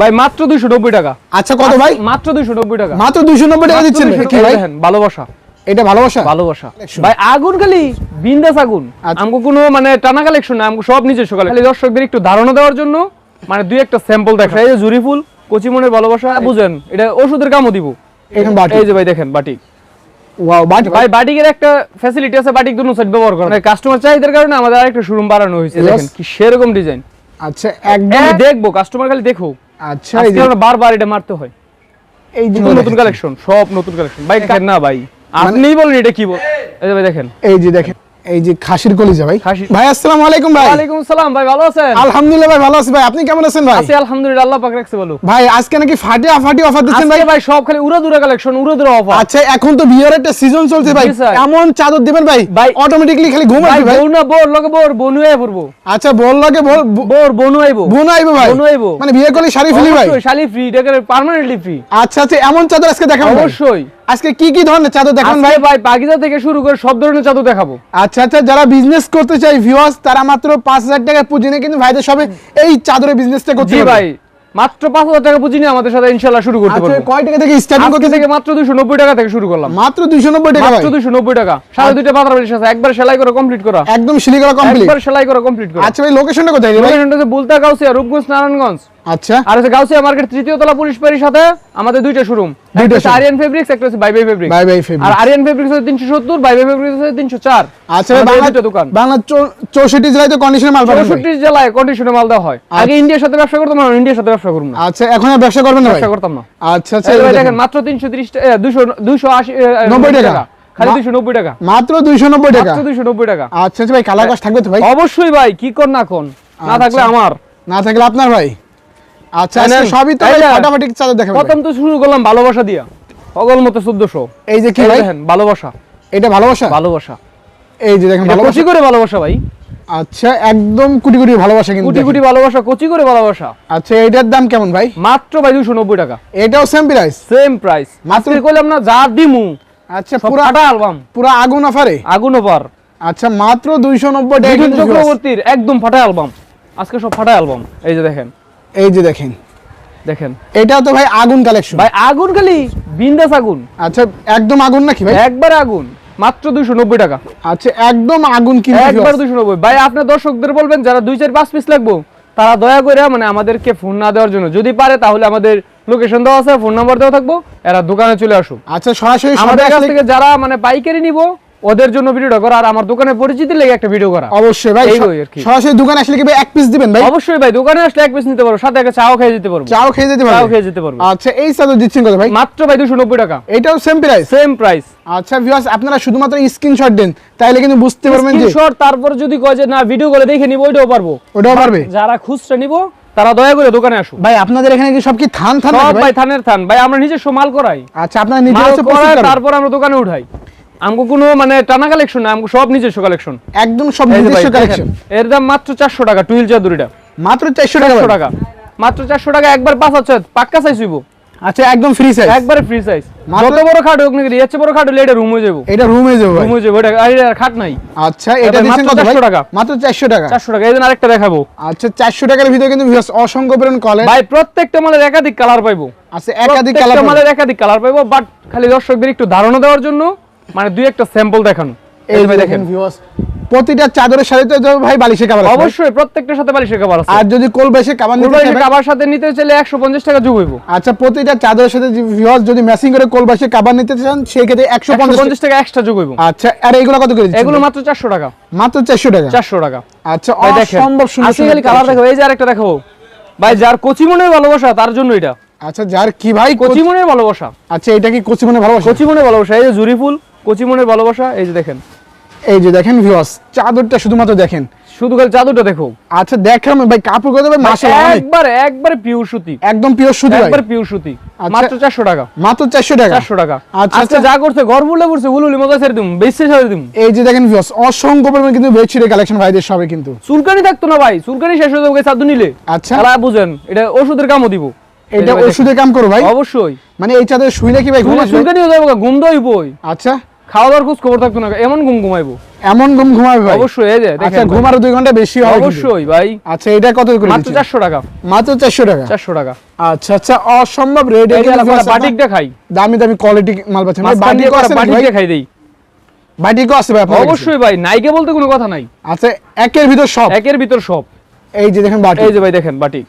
ভাই মাত্র দুইশো নব্বই টাকা। আচ্ছা কত ভাই? মাত্র দুইশো নব্বই টাকা। মাত্র দুইশো নব্বই টাকা দিচ্ছেন কি ভাই? ভালোবাসা। এটা ভালোবাসা? ভালোবাসা। ভাই আগুন খালি বিন্দাস আগুন। আচ্ছা। আমগো কোনো মানে টানা কালেকশন না আমগো সব নিজস্ব কালেকশন খালি দর্শকদের একটু ধারণা দেওয়ার জন্য মানে দুই একটা স্যাম্পল দেখা এই যে জুরি ফুল কচি ভালোবাসা বুঝেন এটা ওষুধের কামও দিব। এই যে ভাই দেখেন ওয়াও বাটি ভাই বাটিকের একটা ফ্যাসিলিটি আছে বাটিক সাইড ব্যবহার কাস্টমার চাহিদার কারণে আমাদের আরেকটা শোরুম বাড়ানো হয়েছে দেখেন কি সেরকম ডিজাইন আচ্ছা একদম দেখব কাস্টমার খালি দেখো আচ্ছা এই যে আমরা বারবার এটা মারতে হয়। এই যে নতুন কালেকশন সব নতুন কালেকশন ভাই না ভাই? আপনিই বলেন এটা কি বল এই যে ভাই দেখেন। এই যে দেখেন। এই যে খাসির কলিজা ভাই। ভাই আসসালামু আলাইকুম ভাই। ওয়ালাইকুম সালাম ভাই ভালো আছেন? আলহামদুলিল্লাহ ভাই ভালো আছি ভাই। আপনি কেমন আছেন ভাই? আছি আলহামদুলিল্লাহ আল্লাহ পাক রাখছে বলো ভাই আজকে নাকি ফাটিয়া ফাটি অফার দিচ্ছেন ভাই? ভাই সব খালি উড়া দুরা কালেকশন উড়া দুরা অফার। আচ্ছা এখন তো বিয়ের একটা সিজন চলছে ভাই। এমন চাদর দিবেন ভাই ভাই- অটোমেটিকলি খালি ঘুম ভাই আসবে ভাই। বউ না বোর লগে বোর বনু আই পড়ব। আচ্ছা বল লাগে বল বোর বনু আইবো। বোন আইবো ভাই। বোন আইবো। মানে বিয়ে করলে শাড়ি ফেলি ভাই? শালি ফ্রি এটা পার্মানেন্টলি ফ্রি আচ্ছা আচ্ছা এমন চাদর আজকে দেখাবো অবশ্যই। আজকে কি কি ধরনের চাদর দেখান ভাই? ভাই পাকিজা থেকে শুরু করে সব ধরনের চাদর দেখাবো। আচ্ছা আচ্ছা যারা বিজনেস করতে চাই ভিউয়ার্স তারা মাত্র পাঁচ হাজার টাকা পুঁজি নিয়ে কিন্তু ভাইদের সবে এই চাদরের বিজনেসটা করতে জি ভাই মাত্র পাঁচ হাজার টাকা পুঁজি নিয়ে আমাদের সাথে ইনশাল্লাহ শুরু করতে আচ্ছা কয় টাকা থেকে স্টার্টিং করতে থেকে মাত্র দুইশো নব্বই টাকা থেকে শুরু করলাম। মাত্র দুইশো নব্বই টাকা ভাই? মাত্র দুইশো নব্বই টাকা। সাড়ে দুইটা পাতার বালিশ আছে একবার সেলাই করে কমপ্লিট করা। একদম সিলি করা কমপ্লিট একবার সেলাই করে কমপ্লিট করা। আচ্ছা ভাই লোকেশনটা কোথায় ভাই? লোকেশনটা বুলতা গাউসিয়া রূপগঞ্জ নারায়ণগঞ্জ। আচ্ছা। আর হচ্ছে গাউসিয়া মার্কেট তৃতীয় তলা পুলিশ বাড়ির সাথে আমাদের দুইটা শোরুম দুইটা আরিয়ান ফেব্রিক্স একটা হচ্ছে bye bye fabrics bye bye আর আরিয়ান ফেব্রিক্স হচ্ছে তিনশো সত্তর বাই বাই ফেব্রিক্স হচ্ছে তিনশো চার। আচ্ছা ভাই বাংলা দোকান। বাংলা চৌ- চৌষট্টি জেলায় তো কন্ডিশনে মাল ভাই। চৌষট্টি জেলায় কন্ডিশনে মাল দেওয়া হয়। আগে ইন্ডিয়ার সাথে ব্যবসা করতাম না ইন্ডিয়ার সাথে ব্যবসা করুন না। আচ্ছা এখন আর ব্যবসা করবেন না ব্যবসা করতাম না। আচ্ছা আচ্ছা দেখেন। মাত্র তিনশো তিরিশ দুশো দুশো আশি এ, এ, নব্বই টাকা। খালি মা- দুশো নব্বই টাকা। মাত্র দুইশো নব্বই টাকা। মাত্র টাকা। আচ্ছা আচ্ছা ভাই কালার কাজ থাকবে তো ভাই? অবশ্যই ভাই কি কর না কোন না থাকলে আচ্ছা। আমার। না থাকলে আপনার ভাই? আচ্ছা তাই না? আজকে সবই তো তাই ভাই না? ফাটাফাটি চাদর দেখাবেন প্রথম তো শুরু করলাম ভালোবাসা দিয়া। অগল মতো চোদ্দশো। এই যে কি ভাই? ভালোবাসা। এটা ভালোবাসা? ভালোবাসা। এই যে দেখেন ভালোবাসা। করে ভালোবাসা ভাই। আচ্ছা একদম কুটি কুটি ভালোবাসা কিন্তু কুটি দেখেন। ভালোবাসা কচি করে ভালোবাসা। আচ্ছা এটার দাম কেমন ভাই? মাত্র ভাই দুশো নব্বই টাকা। এটাও সেম প্রাইস সেম প্রাইস মাত্র- না যা দিমু। আচ্ছা অ্যালবাম পুরা আগুন অফারে? আগুন ওভার আচ্ছা মাত্র দুইশো নব্বই টাকা। চক্রবর্তীর একদম ফাটা অ্যালবাম আজকে সব ফাটা অ্যালবাম এই যে দেখেন। এই যে দেখেন। দেখেন। এটাও তো ভাই আগুন কালেকশন ভাই আগুন খালি বিন্দাস আগুন। আচ্ছা একদম আগুন নাকি ভাই? একবার আগুন। মাত্র দুইশো নব্বই টাকা। আচ্ছা একদম আগুন কিন্তু একবার দুইশো নব্বই। ভাই আপনার দর্শকদের বলবেন যারা দুই চার পাঁচ পিস লাগবো তারা দয়া করে মানে আমাদেরকে ফোন না দেওয়ার জন্য। যদি পারে তাহলে আমাদের লোকেশন দেওয়া আছে ফোন নাম্বার দেওয়া থাকব এরা দোকানে চলে আসুক। আচ্ছা সরাসরি আমাদের কাছ থেকে যারা মানে পাইকারি নিব ওদের জন্য ভিডিওটা করা আর আমার দোকানে পরিচিতি লেগে একটা ভিডিও করা। অবশ্যই ভাই। সরাসরি দোকানে আসলে কি ভাই এক পিস দিবেন ভাই? অবশ্যই ভাই দোকানে আসলে এক পিস নিতে পারব সাথে একটা চাও খেয়ে যেতে পারব। চাও খেয়ে যেতে চাও খেয়ে যেতে পারব। আচ্ছা এই চাদর দিচ্ছেন কত ভাই? মাত্র ভাই দুশো নব্বই টাকা। এটাও সেম প্রাইস সেম প্রাইস আচ্ছা ভিউয়ার্স আপনারা শুধুমাত্র স্ক্রিনশট দেন তাইলে কিন্তু বুঝতে পারবেন যে স্ক্রিনশট তারপর যদি কয় যে না ভিডিও করে দেখে নিব ওইটাও পারব। ওটাও পারবে? যারা খুচরা নিব তারা দয়া করে দোকানে আসুন ভাই আপনাদের এখানে কি সব কি থান থান ভাই? থানের থান। ভাই আমরা নিজস্ব মাল করাই। আচ্ছা আপনারা নিজে? তারপর আমরা দোকানে উঠাই। আমগো কোনো মানে টানা কালেকশন না আমগো সব নিজস্ব কালেকশন একদম সব নিজস্ব কালেকশন এর দাম মাত্র চারশো টাকা টুইল চাদুরিটা। মাত্র 400 টাকা টাকা। মাত্র চারশো টাকা একবার পাঁচ হচ্ছে পাক্কা সাইজ হইব। আচ্ছা একদম ফ্রি সাইজ একবারে ফ্রি সাইজ যত বড় খাট হোক নাকি এর বড় খাট হলে এটা রুম হয়ে যাব এটা রুমে যাবে ভাই। রুম হয়ে যাব এটা আর খাট নাই। আচ্ছা এটা মাত্র কত ভাই? টাকা। মাত্র 400 টাকা। চারশো টাকা এই আরেকটা দেখাবো। আচ্ছা 400 টাকার ভিতরে কিন্তু viewers অসংখ্য ভাই প্রত্যেকটা মালের একাধিক কালার পাইবো। আছে একাধিক প্রত্যেকটা কালার মালের একাধিক কালার পাইবো বাট খালি দর্শকদের একটু ধারণা দেওয়ার জন্য মানে দুই একটা স্যাম্পল দেখানো। এই ভাই দেখেন ভিউয়ার্স প্রতিটা চাদরের সাথে তো ভাই বালিশে কভার আছে। অবশ্যই প্রত্যেকটার সাথে বালিশের কভার আছে। আর যদি কোল বেশে কভার নিতে কাবার সাথে নিতে চাইলে একশো পঞ্চাশ টাকা যোগ হইব। আচ্ছা প্রতিটা চাদরের সাথে ভিউয়ার্স যদি ম্যাচিং করে কোল বেশে কভার নিতে চান সেই ক্ষেত্রে 150 টাকা এক্সট্রা যোগ হইব। আচ্ছা আর এইগুলো কত করে দিচ্ছেন? এগুলো মাত্র চারশো টাকা। মাত্র 400 টাকা? চারশো টাকা। আচ্ছা অসম্ভব সুন্দর সুন্দর খালি কালার দেখো এই যে আরেকটা দেখো ভাই যার কচি মনের ভালোবাসা তার জন্য এটা। আচ্ছা যার কি ভাই কচি মনের ভালোবাসা। আচ্ছা এটা কি কচি মনে ভালোবাসা? কচি মনের ভালোবাসা এই যে জুরি ফুল। কচি মনের ভালোবাসা এই যে দেখেন। এই যে দেখেন ভিউয়ার্স চাদরটা শুধুমাত্র দেখেন। শুধু খালি চাদরটা দেখো। আচ্ছা দেখলাম ভাই কাপড় কত ভাই? মাশাআল্লাহ একবার একবার পিওর সুতি। একদম পিওর সুতি ভাই। একবার পিওর সুতি। আচ্ছা। মাত্র চারশো টাকা। মাত্র 400 টাকা? চারশো টাকা। আচ্ছা, আচ্ছা। যা করছে ঘর বুলে পড়ছে উলুলি মজা ছেড়ে দিম বেশি ছেড়ে দিম। এই যে দেখেন ভিউয়ার্স অসংখ্য পরিমাণ কিন্তু বেডশিটের কালেকশন ভাইদের সবে কিন্তু। চুলকানি থাকতো না ভাই চুলকানি শেষ হয়ে যাবে চাদর নিলে। আচ্ছা। তারা বুঝেন এটা ওষুধের কামও দিব। এটা। ওষুধের কাম করো ভাই। অবশ্যই। মানে এই চাদর শুইলে কি ভাই ঘুম আসবে? যাবে ঘুম দইবই আচ্ছা। খাওয়া দাওয়ার খোঁজ খবর থাকতো না এমন ঘুম ঘুমাইবো। এমন ঘুম ঘুমাবে ভাই। অবশ্যই এই যে আচ্ছা। ঘুমারও দুই ঘণ্টা বেশি হবে অবশ্যই ভাই। আচ্ছা এটা কত করে মাত্র দিচ্ছেন? চারশো টাকা। মাত্র চারশো টাকা? চারশো টাকা। আচ্ছা আচ্ছা অসম্ভব বাটিক দেখাই দামি দামি কোয়ালিটি মাল পাচ্ছেন। ভাই আছে বাটিক দেখাই দেই। বাটিকও আছে ভাই অবশ্যই ভাই নাইকে বলতে কোনো কথা নাই। আচ্ছা একের ভিতর সব? একের ভিতর সব। এই যে দেখেন বাটিক। এই যে ভাই দেখেন বাটিক।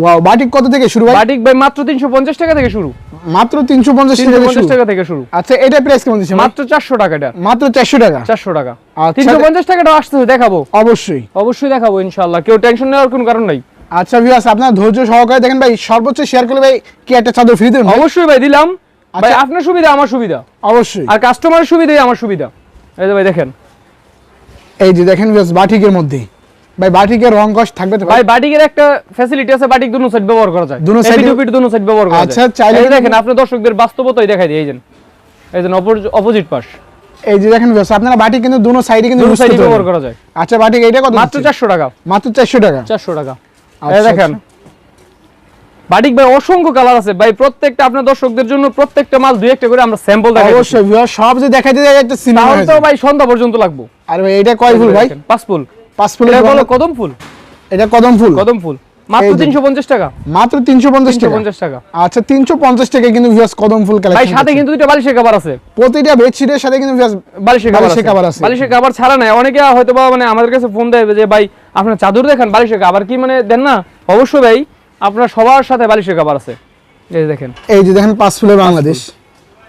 ওয়াও বাটিক কত থেকে শুরু ভাই? বাটিক ভাই মাত্র তিনশো পঞ্চাশ টাকা থেকে শুরু। মাত্র তিনশো পঞ্চাশ তিনশো টাকা পঞ্চাশ শুরু। টাকা থেকে শুরু। আচ্ছা এটা প্রাইস কেমন দিচ্ছেন মাত্র চারশো টাকা এটা। মাত্র চারশো টাকা? চারশো টাকা। আচ্ছা। তিনশো পঞ্চাশ টাকাটা আসতেছে দেখাবো। অবশ্যই। অবশ্যই দেখাবো ইনশাল্লাহ কেউ টেনশন নেওয়ার কোনো কারণ নাই। আচ্ছা ভিউয়ার্স আপনার ধৈর্য সহকারে দেখেন ভাই সর্বোচ্চ শেয়ার করলে ভাই কি একটা চাদর ফ্রি দেবেন অবশ্যই ভাই দিলাম। ভাই আচ্ছা। আপনার সুবিধা আমার সুবিধা। অবশ্যই। আর কাস্টমারের সুবিধাই আমার সুবিধা। এই যে ভাই দেখেন। এই যে দেখেন ভিউয়ার্স বাটিকের মধ্যে। ভাই বাটিকের রং কষ থাকবে তো? ভাই বাটিকের একটা ফ্যাসিলিটি আছে বাটিক দুনো সাইড ব্যবহার করা যায়। দুনো এ- দুপিট দুনো সাইড ব্যবহার করা আচ্ছা, চাইলে দেখেন আপনি দর্শকদের বাস্তবতাই দেখাই দিই এই এই অপোজিট পাশ। এই যে দেখেন আপনারা কিন্তু দুনো সাইডে কিন্তু দুনো সাইড ব্যবহার করা যায়। আচ্ছা বাটিক এইটা কত মাত্র দিচ্ছেন? চারশো টাকা। মাত্র চারশো টাকা। চারশো টাকা। আচ্ছা, এই দেখেন। বাটিক ভাই অসংখ্য কালার আছে। ভাই প্রত্যেকটা আপনার দর্শকদের জন্য প্রত্যেকটা মাল দুই একটা করে আমরা স্যাম্পল দেখাই অবশ্যই সব যে দেখাই দিতে একটা সিনেমা তো ভাই সন্ধ্যা পর্যন্ত লাগবো। আর ভাই এটা কয় ফুল ভাই? পাঁচ ফুল। পাঁচ ফুল বলো কদম ফুল? এটা কদম ফুল। কদম ফুল। মাত্র এই যে- তিনশো পঞ্চাশ টাকা। মাত্র টাকা। আচ্ছা তিনশো পঞ্চাশ টাকা কিন্তু ভিউয়ার্স কদম ফুল ভাই সাথে কিন্তু দুইটা বালিশের কাবার আছে। প্রতিটা বেডশিটের সাথে কিন্তু viewers বালিশের বালিশের আছে। আছে। বালিশের কাবার ছাড়া নাই। অনেকে হয়তো মানে আমাদের কাছে ফোন দেয় যে ভাই আপনার চাদর দেখেন বালিশের কাবার কি মানে দেন না? অবশ্যই ভাই আপনার সবার সাথে বালিশের কাবার আছে। এই দেখেন। এই যে দেখেন পাঁচ ফুলের বাংলাদেশ।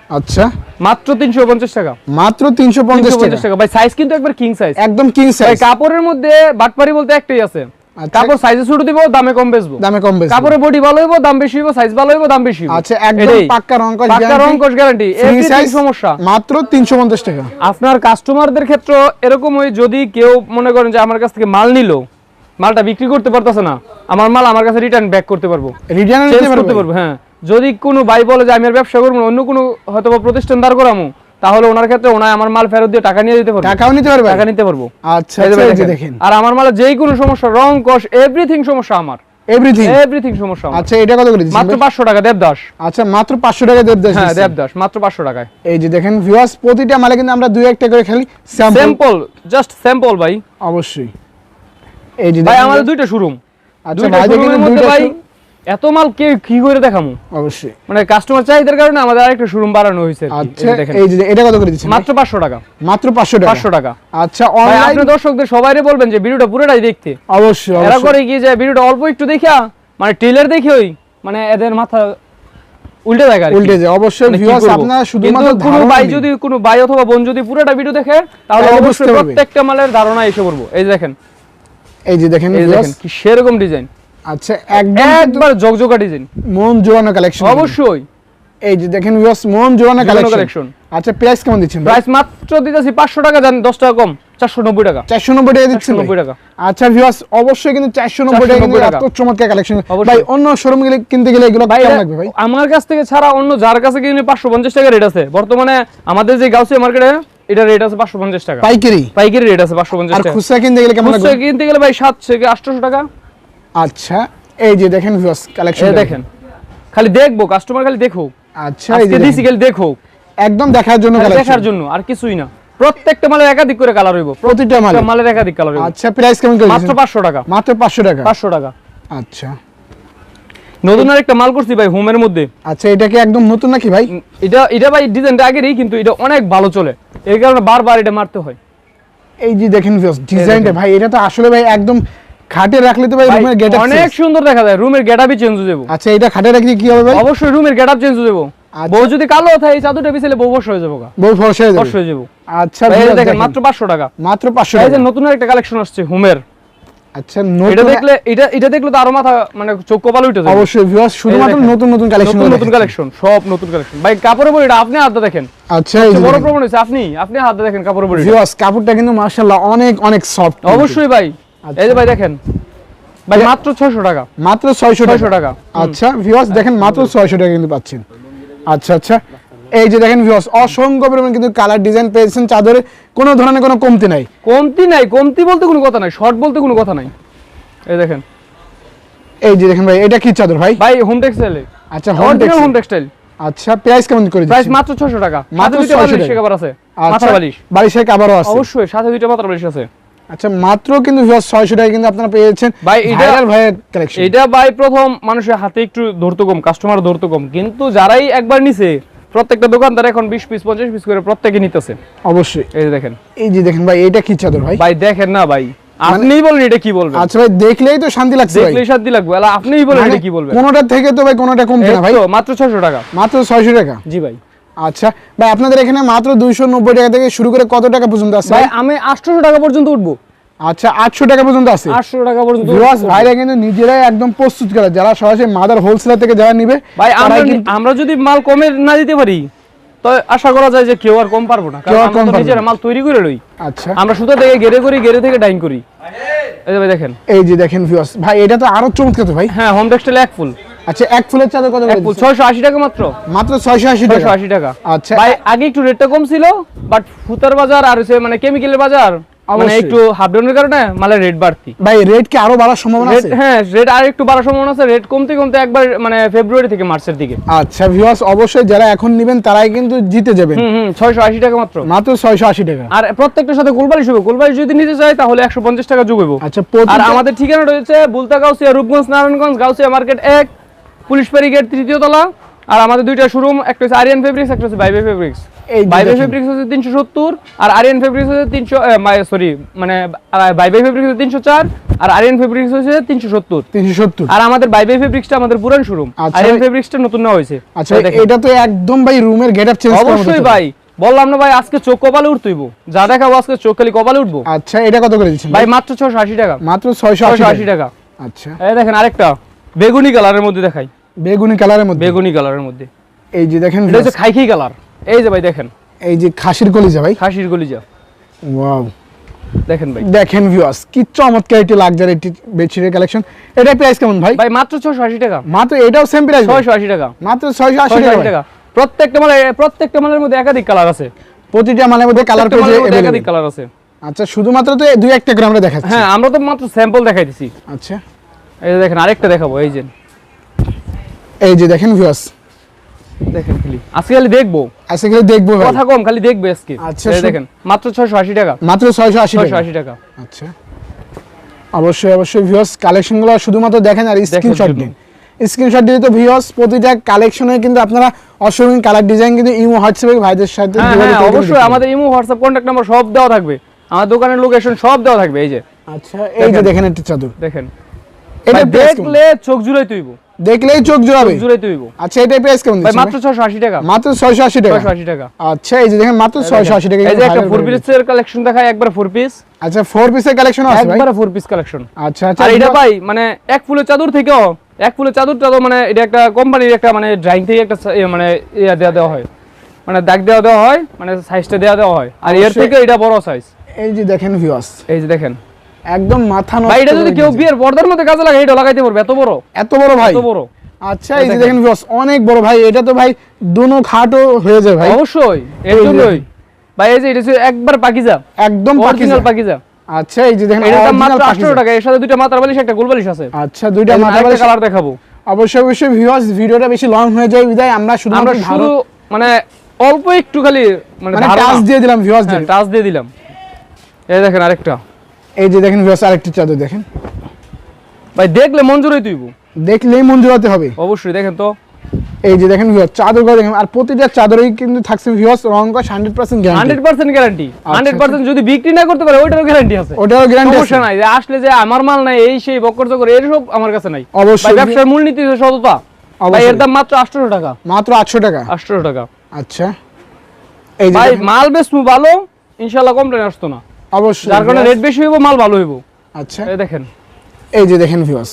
আচ্ছা। মাত্র তিনশো পঞ্চাশ টাকা। মাত্র তিনশো পঞ্চাশ তিনশো পঞ্চাশ টাকা। টাকা ভাই সাইজ কিন্তু একবার কিং সাইজ একদম কিং ভাই কাপড়ের মধ্যে বাটপারি বলতে একটাই আছে। আচ্ছা। কাপড় সাইজে ছোট দিব দামে কম বেচবো। দামে কম বেশি কাপড়ের বডি ভালো হইব দাম বেশি হইব সাইজ ভালো হইব দাম বেশি হইব। আচ্ছা একদম পাক্কা রং কস পাক্কা রং গ্যারান্টি ফ্রি সাইজ সমস্যা? মাত্র তিনশো পঞ্চাশ টাকা। আপনার কাস্টমারদের ক্ষেত্রে এরকম হয় যদি কেউ মনে করেন যে আমার কাছ থেকে মাল নিল মালটা বিক্রি করতে পারতেছে না আমার মাল আমার কাছে রিটার্ন ব্যাক করতে পারব। রিটার্ন করতে পারব হ্যাঁ। যদি কোনো ভাই বলে যে আমি আর ব্যবসা করব অন্য কোনো হয়তো প্রতিষ্ঠান দাঁড় করামো তাহলে ওনার ক্ষেত্রে ওনার আমার মাল ফেরত দিয়ে টাকা নিয়ে দিতে পারব। টাকাও নিতে পারবে টাকা নিতে পারব। আচ্ছা দেখেন। আর আমার মালে যেই কোনো সমস্যা রং কষ এভরিথিং সমস্যা আমার। এভরিথিং এভরিথিং সমস্যা আচ্ছা এটা কত করে মাত্র ভাই? পাঁচশো টাকা দেবদাস। আচ্ছা মাত্র পাঁচশো টাকা দেব হ্যাঁ দেবদাস মাত্র পাঁচশো টাকায়। এই যে দেখেন ভিউয়ার্স প্রতিটা মালে কিন্তু আমরা দুই একটা করে খালি স্যাম্পল স্যাম্পল জাস্ট স্যাম্পল ভাই। অবশ্যই। এই যে ভাই আমাদের দুইটা শোরুম আচ্ছা ভাই দেখেন দুইটা এত মাল কে কি করে দেখামু? অবশ্যই। মানে কাস্টমার চাহিদার কারণে আমাদের আরেকটা শোরুম বাড়ানো হয়েছে আচ্ছা যে এই যে এটা কত করে দিচ্ছেন? মাত্র পাঁচশো টাকা। মাত্র পাঁচশো টাকা? পাঁচশো টাকা। আচ্ছা অনলাইন আপনি দর্শকদের সবাইরে বলবেন যে ভিডিওটা পুরোটাই দেখতে। অবশ্যই এরা করে কি যে ভিডিওটা অল্প একটু দেখা মানে ট্রেলার দেখে ওই মানে এদের মাথা উল্টে যায়। উল্টে যায় অবশ্যই মানে ভিউয়ার্স আপনারা শুধুমাত্র কোনো ভাই যদি কোনো ভাই অথবা বোন যদি পুরোটা ভিডিও দেখে তাহলে অবশ্যই প্রত্যেকটা মালের ধারণা এসে পড়ব। এই যে দেখেন। এই যে দেখেন দেখেন কি সেরকম ডিজাইন আচ্ছা একদম একবার জগজগা ডিজাইন মন জোড়ানো কালেকশন অবশ্যই। এই যে দেখেন ভিউয়ার্স মন জোড়ানো কালেকশন আচ্ছা প্রাইস কেমন দিচ্ছেন প্রাইস মাত্র দিতেছি পাঁচশো টাকা দেন দশ টাকা কম চারশো নব্বই টাকা। চারশো নব্বই টাকা দিচ্ছেন ভাই? 490 টাকা। আচ্ছা ভিউয়ার্স অবশ্যই কিন্তু চারশো নব্বই টাকা কিন্তু এত চমৎকার কালেকশন ভাই অন্য শোরুম গেলে কিনতে গেলে এগুলো কেমন লাগবে ভাই? আমার কাছ থেকে ছাড়া অন্য যার কাছে কিনে পাঁচশো পঞ্চাশ টাকা রেট আছে। বর্তমানে আমাদের যে গাউসিয়া মার্কেটে এটা রেট আছে পাঁচশো পঞ্চাশ টাকা। পাইকারি? পাইকারি রেট আছে পাঁচশো পঞ্চাশ আর টাকা। খুচরা কিনতে গেলে কেমন লাগবে? খুচরা কিনতে গেলে ভাই সাত থেকে আটশোশো টাকা। আচ্ছা এই যে দেখেন ভিউয়ার্স কালেকশন দেখেন। খালি দেখব কাস্টমার খালি দেখো আচ্ছা এই যে দেখেন। দেখো একদম দেখার জন্য দেখার জন্য আর কিছুই না। প্রত্যেকটা মালের একাধিক করে কালার হইব। প্রতিটা মালে প্রত্যেকটা মালের। একাধিক কালার হইব। আচ্ছা প্রাইস কেমন করে মাত্র দিচ্ছেন? পাঁচশো টাকা। মাত্র পাঁচশো টাকা? পাঁচশো টাকা। আচ্ছা। নতুন আর একটা মাল করছি ভাই হোমের মধ্যে। আচ্ছা এটা কি একদম নতুন নাকি ভাই? এটা এটা ভাই ডিজাইনটা আগেরই কিন্তু এটা অনেক ভালো চলে। এই কারণে বারবার এটা মারতে হয়। এই যে দেখেন ভিউয়ার্স ডিজাইনটা ভাই এটা তো আসলে ভাই একদম খাটে রাখলে তো ভাই রুমের গেটআপ অনেক সুন্দর দেখা যায় রুমের গেটআপই চেঞ্জ হয়ে যাব। আচ্ছা এটা খাটে রাখলে কি হবে ভাই? অবশ্যই রুমের গেটআপ চেঞ্জ হয়ে যাব। আচ্ছা। বউ যদি কালো থাকে এই চাদরটা বিছালে বউ বর্ষ হয়ে যাব বউ হয়ে যাবে। হয়ে যাব। আচ্ছা ভাই, দেখেন মাত্র পাঁচশো টাকা। মাত্র পাঁচশো এই যে নতুন একটা কালেকশন আসছে হোমের। আচ্ছা এটা দেখলে এটা এটা দেখলে তো আরও মাথা মানে চোখ কপাল উঠে যাবে। অবশ্যই ভিউয়ার্স শুধুমাত্র নতুন নতুন কালেকশন নতুন নতুন কালেকশন সব নতুন কালেকশন ভাই কাপড়ের বড়িটা আপনি হাতে দেখেন। আচ্ছা এই যে বড় প্রমাণ হয়েছে আপনি আপনি হাতে দেখেন কাপড়ের বড়িটা। ভিউয়ার্স কাপড়টা কিন্তু মাশাআল্লাহ অনেক অনেক সফট অবশ্যই ভাই। এই যে ভাই দেখেন ভাই মাত্র ছয়শো টাকা। মাত্র 600 ছয়শো টাকা। টাকা আচ্ছা ভিউয়ার্স দেখেন মাত্র 600 টাকা কিন্তু পাচ্ছেন। আচ্ছা আচ্ছা। এই যে দেখেন ভিউয়ার্স অসংখ্য পরিমাণ কিন্তু কালার ডিজাইন পেয়েছেন চাদরে। কোনো ধরনের কোনো কমতি নাই। কমতি নাই কমতি বলতে কোনো কথা নাই শর্ট বলতে কোনো কথা নাই। এই দেখেন। এই যে দেখেন ভাই এটা কি চাদর ভাই? ভাই হোম টেক্সটাইল আচ্ছা হোম অরিজিনাল হোম টেক্সটাইল আচ্ছা প্রাইস কেমন করে প্রাইস মাত্র 600 টাকা। মাত্র মাত্র 600 600 টাকা। আছে। আচ্ছা বালিশ। বালিশের কাবারও আছে। অবশ্যই সাথে দুইটা মাথা বালিশ আছে। আচ্ছা মাত্র কিন্তু 600 টাকা কিন্তু আপনারা পেয়েছেন ভাই, এটা- ভাইয়ের কালেকশন এটা ভাই প্রথম মানুষের হাতে একটু ধরতে কম কাস্টমার ধরতে কম। কিন্তু যারাই একবার নিছে প্রত্যেকটা দোকানদার এখন বিশ পিস পঞ্চাশ পিস করে প্রত্যেকে নিতেছে। অবশ্যই। এই যে দেখেন। এই যে দেখেন ভাই এটা কি চাদর ভাই? ভাই দেখেন না ভাই। আপনিই বলেন এটা কি বলবেন? আচ্ছা ভাই দেখলেই তো শান্তি লাগছে ভাই। দেখলে শান্তি লাগবে। আপনিই বলেন মানে এটা কি বলবেন? কোনোটা থেকে তো ভাই কোনটা কমছে না ভাই। মাত্র ছশো টাকা। মাত্র 600 টাকা। জি ভাই। আচ্ছা। ভাই আপনাদের এখানে মাত্র 290 টাকা থেকে শুরু করে কত টাকা পর্যন্ত আছে? ভাই আমি আটশোশো টাকা পর্যন্ত উঠবো। আচ্ছা 800 টাকা পর্যন্ত আছে? আটশো টাকা পর্যন্ত। ভাইরা কিন্তু নিজেরাই একদম প্রস্তুত করে যারা সরাসরি মাদার হোলসেলার থেকে যারা নিবে ভাই আমরা যদি মাল কমে না দিতে পারি তো আশা করা যায় যে কেউ আর কম পারব না। কেউ কারণ আমরা নিজেরা। মাল তৈরি করে লই। আচ্ছা। আমরা সুতো থেকে গেড়ে করি গেড়ে থেকে ডাইং করি। এই যে ভাই দেখেন। এই যে দেখেন ভিউয়ার্স ভাই এটা তো আরও চমৎকার তো ভাই। হ্যাঁ হোম টেক্সটাইল এক ফুল। আচ্ছা এক ফুলের চাদর কত করে ফুল দিচ্ছেন? ছয়শো আশি টাকা মাত্র। মাত্র 680 টাকা? আশি টাকা। আচ্ছা। ভাই আগে একটু রেটটা কম ছিল বাট ফুতার বাজার আর হচ্ছে মানে কেমিক্যালের বাজার মানে একটু হাফ ডাউনের কারণে মালের রেট বাড়তি। ভাই রেট কি আরও বাড়ার সম্ভাবনা আছে? হ্যাঁ রেট আর একটু বাড়ার সম্ভাবনা আছে। রেট কমতে কমতে একবার মানে ফেব্রুয়ারি থেকে মার্চের দিকে। আচ্ছা ভিউয়ার্স অবশ্যই যারা এখন নেবেন তারাই কিন্তু জিতে যাবেন। হুম হুম ছয়শো আশি টাকা মাত্র। মাত্র 680 টাকা। আর প্রত্যেকটার সাথে গোলবালিশ হবে। গোলবালিশ যদি নিতে চাই তাহলে একশো পঞ্চাশ টাকা যোগাবো আচ্ছা আর আমাদের ঠিকানা রয়েছে বুলতা গাউসিয়া রূপগঞ্জ নারায়ণগঞ্জ গাউসিয়া মার্কেট এক পুলিশ গেট তৃতীয় তলা আর আমাদের দুইটা শোরুম একটা হচ্ছে আরিয়ান ফেব্রিক্স একটা হচ্ছে বাইবে ফেব্রিক্স বাইবে ফেব্রিক্স হচ্ছে তিনশো সত্তর আর আরিয়ান ফেব্রিক্স হচ্ছে তিনশো সরি মানে বাইবে ফেব্রিক্স হচ্ছে তিনশো চার আর আরিয়ান ফেব্রিক্স হচ্ছে তিনশো সত্তর। 370 আর আমাদের বাইবে ফেব্রিক্সটা আমাদের পুরান শোরুম আরিয়ান ফেব্রিক্সটা নতুন নেওয়া হয়েছে। আচ্ছা এটা তো একদম ভাই রুমের গেটআপ চেঞ্জ অবশ্যই ভাই। বললাম না ভাই আজকে চোখ কপালে উঠতইব। যা দেখাবো আজকে চোখ খালি কপালে উঠবো। আচ্ছা এটা কত করে দিচ্ছেন ভাই মাত্র ছশো আশি টাকা। মাত্র 680 আশি টাকা। আচ্ছা। এই দেখেন আরেকটা। বেগুনি কালারের মধ্যে দেখাই। বেগুনি কালারের মধ্যে? বেগুনি কালারের মধ্যে। এই যে দেখেন এটা হচ্ছে খাইখি কালার এই যে ভাই দেখেন। এই যে খাসির কলিজা ভাই। খাসির কলিজা। ওয়াও দেখেন ভাই। দেখেন ভিউয়ার্স কি চমৎকার এটি লাক্সারি এটি বেডশিটের কালেকশন এটা প্রাইস কেমন ভাই? ভাই মাত্র 680 টাকা। মাত্র এটাও सेम প্রাইস 680 টাকা। মাত্র 680 টাকা প্রত্যেকটা মানে প্রত্যেকটা মালের মধ্যে একাধিক কালার আছে। প্রতিটা মালের মধ্যে কালার পেজ একাধিক কালার আছে। আচ্ছা শুধুমাত্র তো দুই একটা করে আমরা দেখাচ্ছি। হ্যাঁ আমরা তো মাত্র স্যাম্পল দেখাই দিছি আচ্ছা। এই দেখেন আরেকটা দেখাবো এই যে। এই যে দেখেন ভিউয়ার্স দেখেন খালি। আজকে খালি দেখব। আজকে খালি দেখব কথা কম খালি দেখবে আজকে। আচ্ছা, দেখেন মাত্র ছয়শো আশি টাকা। মাত্র 680 ছয়শো টাকা। আচ্ছা। অবশ্যই অবশ্যই ভিউয়ার্স কালেকশনগুলো শুধুমাত্র দেখেন আর স্ক্রিনশট স্ক্রিনশট দিলে তো ভিউয়ার্স প্রতিটা কালেকশনে কিন্তু আপনারা অসংখ্য কালার ডিজাইন কিন্তু ইমো হোয়াটসঅ্যাপে ভাইদের সাথে হ্যাঁ হ্যাঁ অবশ্যই আমাদের ইমো হোয়াটসঅ্যাপ কন্ট্যাক্ট নাম্বার সব দেওয়া থাকবে। আমার দোকানের লোকেশন সব দেওয়া থাকবে এই যে। আচ্ছা এই যে দেখেন। একটা চাদর। দেখেন। এটা? দেখলে চোখ জুড়াই তুইব দেখলেই চোখ জোড়াবে। জুড়াই তুইব আচ্ছা এটার প্রাইস কেমন ভাই দিচ্ছেন মাত্র ছশো আশি টাকা। মাত্র 680 টাকা? ছয়শো আশি টাকা। আচ্ছা এই যে দেখেন মাত্র 680 টাকা এই যে একটা ফোর। পিসের কালেকশন দেখায় একবার ফোর পিস আচ্ছা ফোর পিসের কালেকশন আছে ভাই? একবার ফোর পিস কালেকশন আচ্ছা আচ্ছা আর এটা ভাই মানে এক ফুলের চাদর থেকেও এক ফুলের চাদরটা তো মানে এটা একটা কোম্পানির একটা মানে ড্রাইং থেকে একটা মানে ইয়া দেওয়া দেওয়া হয়। মানে দাগ দেওয়া দেওয়া হয় মানে সাইজটা দেওয়া দেওয়া হয়। আর এর। থেকে এটা বড় সাইজ এই যে দেখেন ভিউয়ার্স এই যে দেখেন। একদম মাথা নষ্ট ভাই এটা যদি কেউ বিয়ের পর্দার মধ্যে কাজে লাগে এটা লাগাইতে পারবে এত বড়? এত বড় ভাই। এত বড়? আচ্ছা এই যে দেখেন। ভিউয়ার্স অনেক বড় ভাই এটা তো ভাই দুনো খাটও হয়ে যায় ভাই। অবশ্যই এর জন্যই। ভাই এই যে এটা একবার পাকিজা। একদম অরিজিনাল পাকিজা। আচ্ছা এই যে দেখেন দাম মাত্র 800 টাকা এর সাথে দুইটা মাত্রা বালিশ একটা গোল বালিশ আছে। আচ্ছা দুইটা মাথা মাথা বালিশ। কালার দেখাবো। অবশ্যই অবশ্যই ভিউয়ার্স ভিডিওটা বেশি লং হয়ে যায় বিদায়। আমরা শুধু আমরা শুধু মানে অল্প একটু খালি মানে মানে টাচ দিয়ে দিলাম ভিউয়ার্স হ্যাঁ, টাচ দিয়ে দিলাম। এই দেখেন আরেকটা। এই যে দেখেন ভিউয়ার্স আরেকটি চাদর দেখেন। ভাই দেখলে মঞ্জুরই তুইব দেখলেই মন জোড়াতে হবে। অবশ্যই দেখেন তো। এই যে দেখেন ভিউয়ার্স চাদর করে দেখেন। আর প্রতিটা চাদরেই কিন্তু থাকছে ভিউয়ার্স রং কস 100% guarantee hundred percent guarantee hundred percent যদি বিক্রি না করতে পারে ওইটারও গ্যারান্টি আছে। ওটারও গ্যারান্টি সমস্যা নাই আসলে যে আমার মাল নাই এই সেই বক্কর চকর এর সব আমার কাছে নাই। ভাই অবশ্যই। ব্যবসার মূলনীতি হচ্ছে সততা। ভাই এর দাম মাত্র আটশো টাকা। মাত্র 800 টাকা। আটশো টাকা। আচ্ছা। এই যে ভাই মাল বেশ ভালো ইনশাল্লাহ কমপ্লেন আসতো না। অবশ্যই যার কারণে রেট বেশি হইব মাল ভালো হইব। আচ্ছা। এই দেখেন। এই যে দেখেন ভিউয়ার্স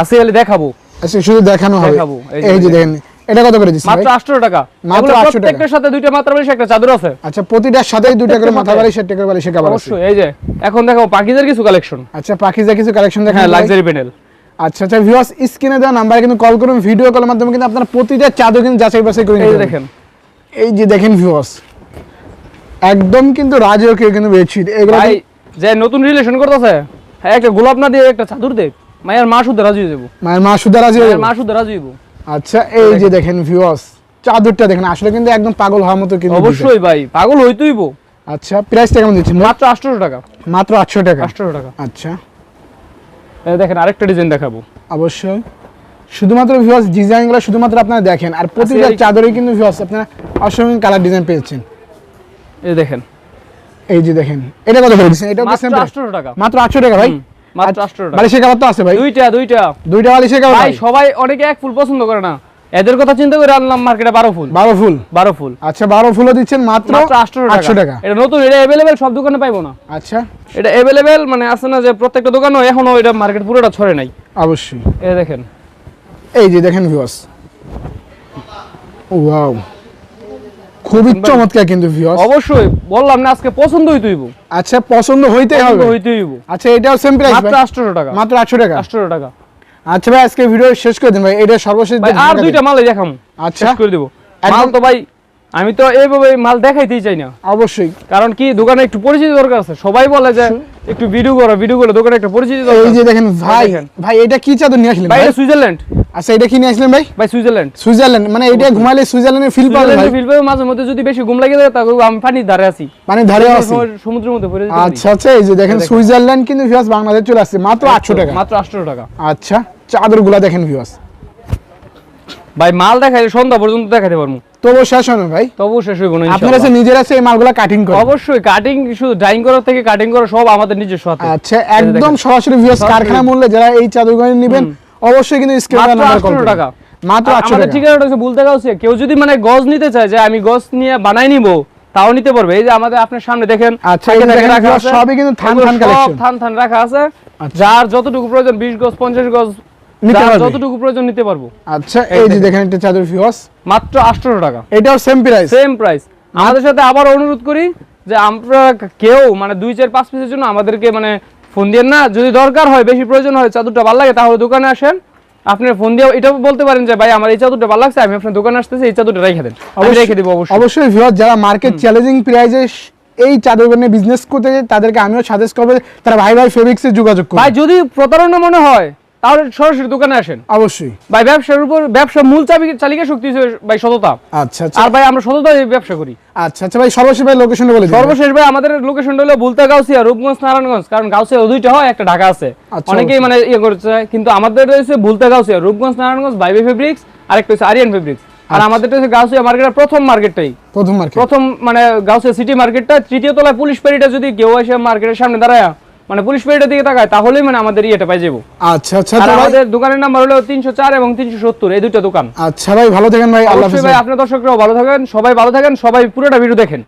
আজকে খালি দেখাবো। আচ্ছা শুধু দেখানো হবে। দেখাবো, এই যে দেখেন। এটা কত করে দিচ্ছেন মাত্র ভাই? আটশো টাকা। মাত্র 800 টাকা। প্রত্যেকটার সাথে দুইটা মাত্রা বালিশ একটা চাদর আছে। আচ্ছা প্রতিটার সাথেই দুটো করে মাথা। বালিশ সেট করে বালিশে কাবার আছে। অবশ্যই এই যে এখন দেখো পাকিজার কিছু কালেকশন আচ্ছা পাকিজা কিছু কালেকশন দেখেন হ্যাঁ। লাক্সারি প্যানেল আচ্ছা আচ্ছা ভিউয়ার্স স্ক্রিনে দেওয়া নাম্বারে কিন্তু কল করুন ভিডিও কলের মাধ্যমে কিন্তু আপনারা প্রতিটা চাদর কিন্তু যাচাই বাছাই করে এই নিতে দেখেন। এই যে দেখেন ভিউয়ার্স একদম কিন্তু রাজকীয় কিন্তু বেডশিট এগুলো ভাই যে নতুন রিলেশন করতেছে হ্যাঁ একটা গোলাপ না দিয়ে একটা চাদর দে মায়ের মা শুদ্ধ রাজি হয়ে যাব। মায়ের মা সুদা রাজি হয়ে যাবে। মা শুদ্ধ রাজি হইব। আচ্ছা এই যে দেখেন। ভিউয়ার্স চাদরটা দেখেন আসলে কিন্তু একদম পাগল হওয়ার মতো কিন্তু অবশ্যই ভাই পাগল হইতেইব আচ্ছা প্রাইসটা কেমন দিচ্ছেন? মাত্র আটশোশো টাকা। মাত্র আটশো টাকা? আটশোশো টাকা। আচ্ছা। এই দেখেন আরেকটা ডিজাইন দেখাবো। অবশ্যই। শুধুমাত্র ভিউয়ার্স ডিজাইনগুলো শুধুমাত্র আপনারা দেখেন। আর প্রতিটা আচ্ছা, চাদরে কিন্তু ভিউয়ার্স আপনারা অসংখ্য কালার ডিজাইন পেয়েছেন। এই দেখেন। এই যে দেখেন এটা কত করে দিচ্ছেন? এটা মাত্র সেম আটশোশো টাকা। মাত্র আটশো টাকা ভাই? মাত্র 800 টাকা। বালিশের কালার তো আছে ভাই। দুইটা দুইটা। দুইটা বালিশের কালার ভাই সবাই অনেকে এক ফুল পছন্দ করে না। এদের কথা চিন্তা করে আনলাম মার্কেটে বারো ফুল। বারো ফুল? বারো ফুল। আচ্ছা বারো ফুলও দিচ্ছেন মাত্র মাত্র আটশো আটশো টাকা। টাকা এটা নতুন এটা অ্যাভেলেবেল সব দোকানে পাইবো না। আচ্ছা। এটা অ্যাভেলেবেল মানে আছে না যে প্রত্যেকটা দোকানও এখনও এটা মার্কেট পুরোটা ছড়ে নাই। অবশ্যই। এই দেখেন। এই যে দেখেন ভিউয়ার্স ওয়াও খুবই চমৎকার কিন্তু ভিউয়ার্স অবশ্যই বললাম না আজকে পছন্দ হইতে হইব। আচ্ছা পছন্দ হইতেই হবে। হইতে হইব। আচ্ছা এটাও সেম প্রাইস মাত্র আটশোশো টাকা। মাত্র আটশো টাকা। আটশোশো টাকা। আচ্ছা ভাই আজকে ভিডিও শেষ করে দিন ভাই। এটা সর্বশেষ ভাই আর দুইটা। মালই দেখাম। আচ্ছা। শেষ করে দেব। মাল তো ভাই আমি তো এইভাবে মাল দেখাইতেই চাই না। অবশ্যই। কারণ কি দোকানে একটু পরিচিতি দরকার আছে। সবাই বলে যে একটু ভিডিও করো ভিডিও করো দোকানে একটা পরিচিতি দরকার এই যে দেখেন ভাই। ভাই এটা কি চাদর নিয়ে আসলেন ভাই এটা সুইজারল্যান্ড। আচ্ছা এটা কি নিয়ে আসলেন ভাই? ভাই সুইজারল্যান্ড। সুইজারল্যান্ড মানে এটা ঘুমাইলে সুইজারল্যান্ডের ফিল পাবেন ভাই। ফিল পাবে মাঝে মধ্যে যদি বেশি ঘুম লাগে যায় তাহলে আমি পানির ধারে আছি। মানে ধারে আছে। সমুদ্রের মধ্যে পড়ে আচ্ছা আচ্ছা এই যে দেখেন সুইজারল্যান্ড কিন্তু ভিউয়ার্স বাংলাদেশ চলে আসছে মাত্র আটশো টাকা। মাত্র আটশো টাকা। আচ্ছা চাদরগুলা দেখেন ভিউয়ার্স ভাই মাল দেখাইলে সন্ধ্যা পর্যন্ত দেখাতে পারব। তবু শেষ হবে ভাই? তবু শেষ হইব না আপনারা ইনশাআল্লাহ। নিজের আছে মালগুলা কাটিং করে? অবশ্যই কাটিং শুধু ড্রাইং করার থেকে কাটিং করা সব আমাদের নিজস্ব হাতে। আচ্ছা একদম সরাসরি ভিউয়ার্স কারখানা মূল্যে যারা এই চাদরগুলো নেবেন অবশ্যই কিন্তু স্ক্রিনে নাম্বার কল টাকা। মাত্র আর 800 আমাদের ঠিকানাটা হচ্ছে বলতে গাউছে কেউ যদি মানে গজ নিতে চায় যে আমি গজ নিয়ে বানাই নিব তাও নিতে পারবে। এই যে আমাদের আপনার সামনে দেখেন আচ্ছা, সবই কিন্তু থান থান সব থান থান রাখা আছে। আচ্ছা। যার যতটুকু প্রয়োজন 20 গজ 50 গজ নিতে পারবে। যতটুকু প্রয়োজন নিতে পারব। আচ্ছা এই যে দেখেন একটা চাদর ভিউয়ার্স মাত্র 800 টাকা। এটাও সেম প্রাইস সেম প্রাইস আমাদের সাথে আবার অনুরোধ করি যে আমরা কেউ মানে দুই চার পাঁচ পিসের জন্য আমাদেরকে মানে ফোন দিয়ে না। যদি দরকার হয় বেশি প্রয়োজন হয় চাদরটা ভালো লাগে তাহলে দোকানে আসেন। আপনি ফোন দিয়ে এটাও বলতে পারেন যে ভাই আমার এই চাদরটা ভালো লাগছে আমি আপনার দোকানে আসতেছি এই চাদরটা রেখে দেন। আমি রেখে দেবো অবশ্যই। অবশ্যই ভিউয়ার যারা মার্কেট চ্যালেঞ্জিং প্রাইজে এই নিয়ে বিজনেস করতে তাদেরকে আমিও সাজেস্ট করব তারা ভাই ভাই ফেব্রিক্সে যোগাযোগ করবে ভাই যদি প্রতারণা মনে হয় তাহলে সরাসরি দোকানে আসেন। অবশ্যই। ভাই ব্যবসার উপর ব্যবসা মূল চাবি চালিকা শক্তি হিসেবে ভাই সততা। আচ্ছা আচ্ছা। আর ভাই আমরা সততা ব্যবসা করি। আচ্ছা আচ্ছা ভাই সর্বশেষ ভাই লোকেশনটা বলে সর্বশেষ ভাই আমাদের লোকেশনটা হলো বুলতা গাউসিয়া রূপগঞ্জ নারায়ণগঞ্জ। কারণ গাউসিয়া দুইটা হয় একটা ঢাকা আছে। আচ্ছা, অনেকেই মানে ইয়ে করছে কিন্তু আমাদের রয়েছে বুলতা গাউসিয়া রূপগঞ্জ নারায়ণগঞ্জ বাইবে ফেব্রিক্স আরেকটা হচ্ছে আরিয়ান ফেব্রিক্স আর আচ্ছা। আমাদের হচ্ছে গাউসিয়া মার্কেটের প্রথম মার্কেটটাই প্রথম মার্কেট প্রথম মানে গাউসিয়া সিটি মার্কেটটা তৃতীয় তলায় পুলিশ পেরিটা যদি কেউ এসে মার্কেটের সামনে দাঁড়ায় মানে পুলিশ পেরিটার দিকে তাকায় তাহলেই মানে আমাদের ইয়েটা পাই যাব আচ্ছা আচ্ছা আমাদের দোকানের নাম্বার হলো তিনশো চার এবং তিনশো সত্তর এই দুটো দোকান। আচ্ছা ভাই ভালো থাকেন ভাই আল্লাহ ভাই। আপনার দর্শকরাও ভালো থাকেন সবাই ভালো থাকেন সবাই পুরোটা ভিডিও দেখেন।